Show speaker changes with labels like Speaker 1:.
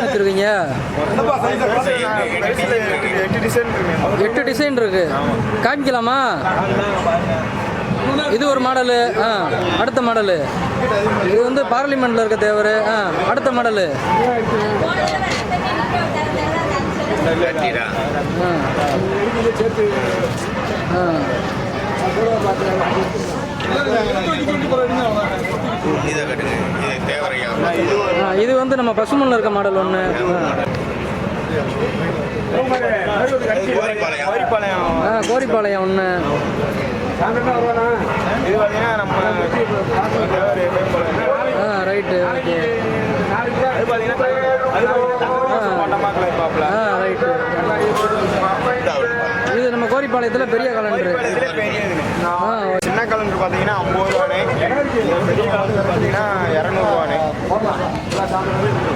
Speaker 1: வச்சுருக்கீங்க?
Speaker 2: எட்டு டிசைன் இருக்கு.
Speaker 1: எட்டு டிசைன் இருக்கு காமிக்கலாமா? இது ஒரு மாடலு ஆ அடுத்த மாடலு இது வந்து பார்லிமெண்ட்ல இருக்க தேவர் ஆ அடுத்த மாடலு ஆ. ஆ.
Speaker 3: இதை கட்டுங்க இது தேவரையா
Speaker 1: ஆ, இது வந்து நம்ம பசுமண்ணில் இருக்க மாடல் ஒன்று
Speaker 3: கோரிப்பாளையம்
Speaker 2: கோரிப்பாளையம்
Speaker 1: கோரிப்பாளையம் ஒன்று
Speaker 2: இது பார்த்தீங்கன்னா நம்ம
Speaker 1: ah right okay ah right இது நம்ம கோரிப்பாளையத்தில் பெரிய கலண்டரு
Speaker 2: சின்ன கலண்டர் பார்த்தீங்கன்னா ஐம்பது ரூபாய். பெரிய கலண்டர் பார்த்தீங்கன்னா Orang.